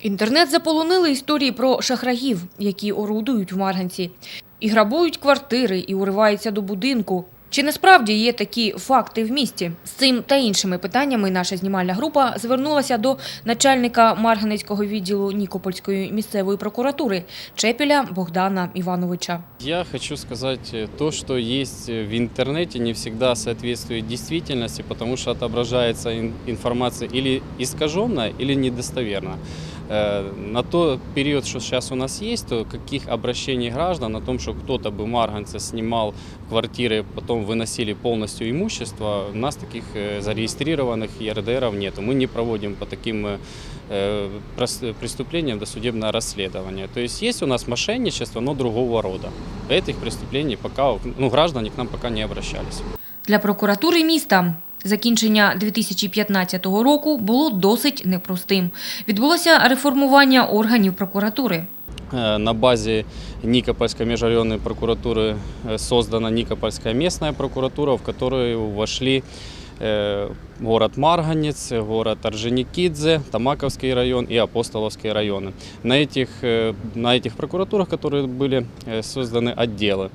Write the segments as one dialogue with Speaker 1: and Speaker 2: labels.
Speaker 1: Інтернет заполонили історії про шахраїв, які орудують в Марганці, і грабують квартири, і уриваються до будинку. Чи насправді є такі факти в місті? З цим та іншими питаннями наша знімальна група звернулася до начальника Марганецького відділу Нікопольської місцевої прокуратури Чепіля Богдана Івановича.
Speaker 2: Я хочу сказать э, то, что есть э, в интернете, не всегда соответствует действительности, потому что отображается ин- информация или искаженная, или недостоверна. Э, На тот период, что сейчас у нас есть, то каких обращений граждан о том, что кто-то бы в Марганце снимал квартиры, потом выносили полностью имущество, у нас таких э, зарегистрированных ЕРДРов нет. Мы не проводим по таким э, э, преступлениям досудебное расследование. То есть есть у нас мошенничество, но другого рода. Этих преступлений пока, ну, граждане к нам пока не обращались.
Speaker 1: Для прокуратури міста закінчення 2015 року було досить непростим. Відбулося реформування органів прокуратури.
Speaker 2: Э, На базе Никопольской межрайонной прокуратуры э, создана Никопольская местная прокуратура, в которую вошли э, город Марганец, город Орджоникидзе, Тамаковский район и Апостоловский районы. На этих, э, на этих прокуратурах, которые были э, созданы отделы.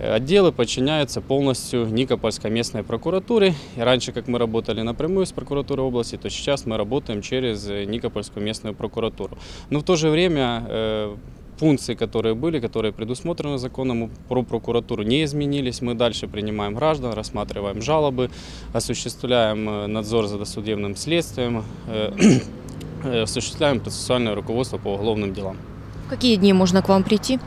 Speaker 2: Отделы подчиняются полностью Никопольской местной прокуратуре. И раньше, как мы работали напрямую с прокуратурой области, то сейчас мы работаем через э, Никопольскую местную прокуратуру. Но в то же время э, функции, которые были, которые предусмотрены законом про прокуратуру, не изменились. Мы дальше принимаем граждан, рассматриваем жалобы, осуществляем э, надзор за досудебным следствием, осуществляем процессуальное руководство по уголовным делам.
Speaker 1: В які дні можна к вам прийти?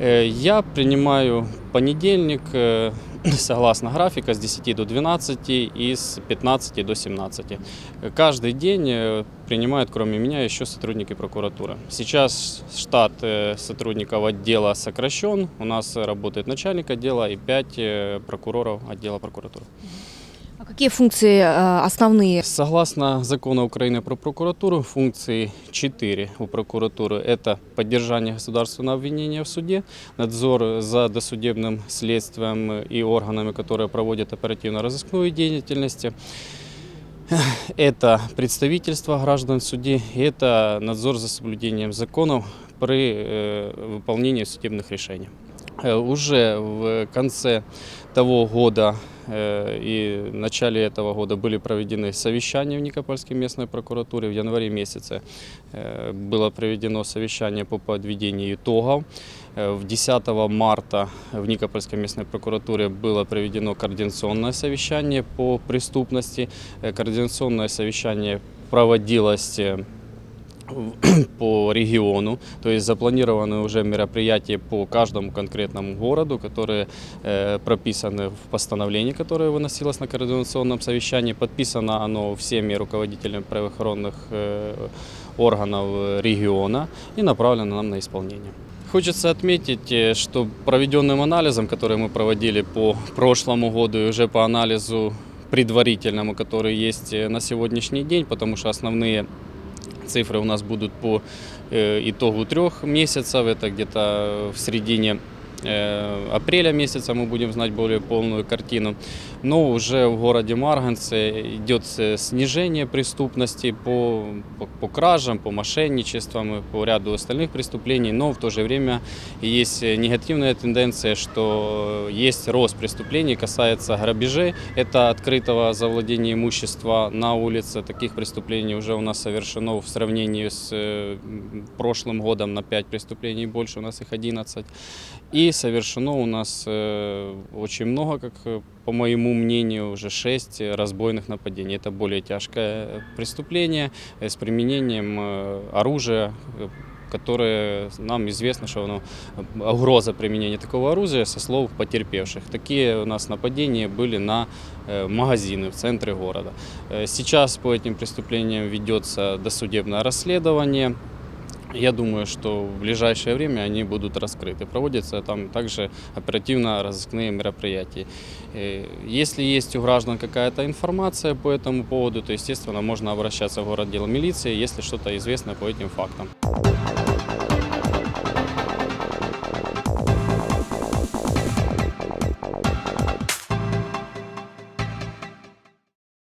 Speaker 2: Э, Я принимаю понедельник, э, согласно графика, с 10 до 12 и с 15 до 17. Э, Каждый день э, принимают, кроме меня, еще сотрудники прокуратуры. Сейчас штат сотрудников отдела сокращен. У нас работает начальник отдела и 5 прокуроров отдела прокуратуры.
Speaker 3: А какие функции э, основные?
Speaker 2: Согласно закону Украины про прокуратуру, функции 4 у прокуратуры – это поддержание государственного обвинения в суде, надзор за досудебным следствием и органами, которые проводят оперативно-розыскную деятельность, это представительство граждан в суде, и это надзор за соблюдением законов при э, выполнении судебных решений. Э, Уже в конце того года э, и в начале этого года были проведены совещания в Никопольской местной прокуратуре. В январе месяце э, было проведено совещание по подведению итогов. Э, В 10 марта в Никопольской местной прокуратуре было проведено координационное совещание по преступности. Координационное совещание проводилось по региону, то есть запланированы уже мероприятия по каждому конкретному городу, которые э, прописаны в постановлении, которое выносилось на координационном совещании. Подписано оно всеми руководителями правоохранных э, органов э, региона и направлено нам на исполнение. Хочется отметить, что проведенным анализом, который мы проводили по прошлому году и уже по анализу предварительному, который есть на сегодняшний день, потому что основные цифры у нас будут по э, итогу трех месяцев, это где-то в середине апреля месяца мы будем знать более полную картину. Но уже в городе Марганце идет э, снижение преступности по, по, по кражам, по мошенничествам и по ряду остальных преступлений, но в то же время есть э, негативная тенденция, что есть рост преступлений, касается грабежей, это открытого завладения имущества на улице. Таких преступлений уже у нас совершено в сравнении с э, прошлым годом на 5 преступлений больше, у нас их 11. И совершено у нас э, очень много, как э, по моему мнению, уже 6 разбойных нападений. Это более тяжкое преступление э, с применением оружия, которое нам известно, что оно, угроза применения такого оружия со слов потерпевших. Такие у нас нападения были на магазины в центре города. Сейчас по этим преступлениям ведется досудебное расследование. Я думаю, что в ближайшее время они будут раскрыты. Проводятся там также оперативно-розыскные мероприятия. Э, Если есть у граждан какая-то информация по этому поводу, то, естественно, можно обращаться в город дел милиции, если что-то известно по этим фактам.